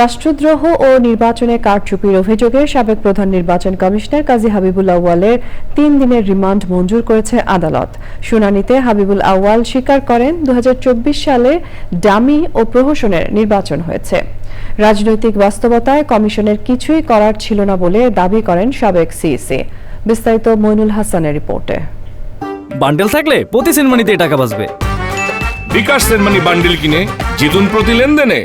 রাষ্ট্রদ্রোহ ও নির্বাচনে কারচুপির অভিযোগে সাবেক প্রধান নির্বাচন কমিশনার কাজী হাবিবুল আউয়ালের তিন দিনের রিমান্ড মঞ্জুর করেছে আদালত। শুনানিতে হাবিবুল আউয়াল স্বীকার করেন দু হাজার চব্বিশ সালে ডামি ও প্রহসনের নির্বাচন হয়েছে। রাজনৈতিক বাস্তবতায় কমিশনের কিছুই করার ছিল না বলে দাবি করেন সাবেক সিইসি। বিস্তারিত মইনুল হাসানের রিপোর্টে। বান্ডেল থাকলে প্রতি সেনমানিতে টাকা বাঁচবে। বিকাশ সেনমানি বান্ডিল কিনে জিতুন প্রতি লেনদেনে।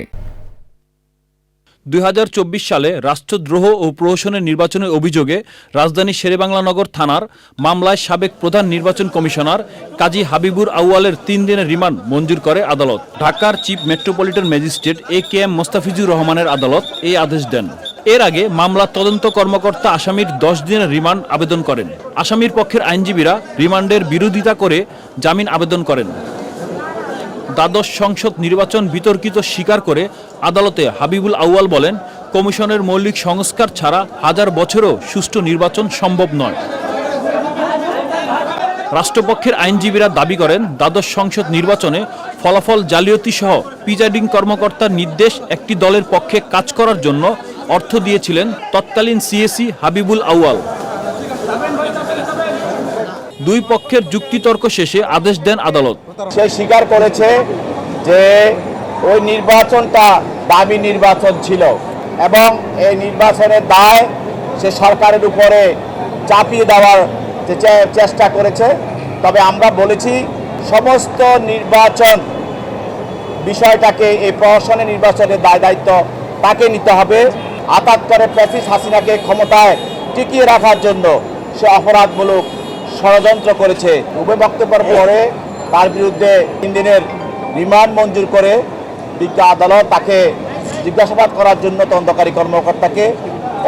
দুই হাজার চব্বিশ সালে রাষ্ট্রদ্রোহ ও প্রহসনের নির্বাচনের অভিযোগে রাজধানী শেরেবাংলানগর থানার মামলায় সাবেক প্রধান নির্বাচন কমিশনার কাজী হাবিবুর আউয়ালের তিন দিনের রিমান্ড মঞ্জুর করে আদালত। ঢাকার chief metropolitan magistrate A K M Mostafizur রহমানের আদালত এই আদেশ দেন। এর আগে মামলার তদন্ত কর্মকর্তা আসামির দশ দিনের রিমান্ড আবেদন করেন। আসামির পক্ষের আইনজীবীরা রিমান্ডের বিরোধিতা করে জামিন আবেদন করেন। দ্বাদশ সংসদ নির্বাচন বিতর্কিত স্বীকার করে আদালতে হাবিবুল আউয়াল বলেন, কমিশনের মৌলিক সংস্কার ছাড়া হাজার বছরও সুষ্ঠু নির্বাচন সম্ভব নয়। রাষ্ট্রপক্ষের আইনজীবীরা দাবি করেন, দ্বাদশ সংসদ নির্বাচনে ফলাফল জালিয়াতি সহ প্রিজাইডিং কর্মকর্তার নির্দেশ একটি দলের পক্ষে কাজ করার জন্য অর্থ দিয়েছিলেন তৎকালীন সিএসি হাবিবুল আউয়াল। দুই পক্ষের যুক্তিতর্ক শেষে আদেশ দেন আদালত। সে স্বীকার করেছে যে ওই নির্বাচনটা দামি নির্বাচন ছিল এবং এই নির্বাচনের দায় সে সরকারের উপরে চাপিয়ে দেওয়ার চেষ্টা করেছে। তবে আমরা বলেছি, সমস্ত নির্বাচন বিষয়টাকে এই প্রশাসনের নির্বাচনের দায় দায়িত্ব তাকে নিতে হবে। আতাত্তরে প্রেসিস হাসিনাকে ক্ষমতায় টিকিয়ে রাখার জন্য সে অপরাধমূলক ষড়যন্ত্র করেছে। উভয় বক্তব্যের পরে তার বিরুদ্ধে তিন দিনের রিমান্ড মঞ্জুর করে বিজ্ঞ আদালত তাকে জিজ্ঞাসাবাদ করার জন্য তদন্তকারী কর্মকর্তাকে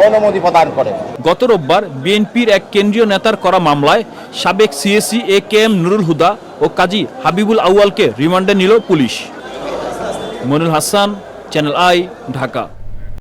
অনুমতি প্রদান করে। গত রোববার বিএনপির এক কেন্দ্রীয় নেতার করা মামলায় সাবেক CEC A K M Nurul Huda ও কাজী হাবিবুল আউয়ালকে রিমান্ডে নিল police. Monul Hasan, channel I, Dhaka.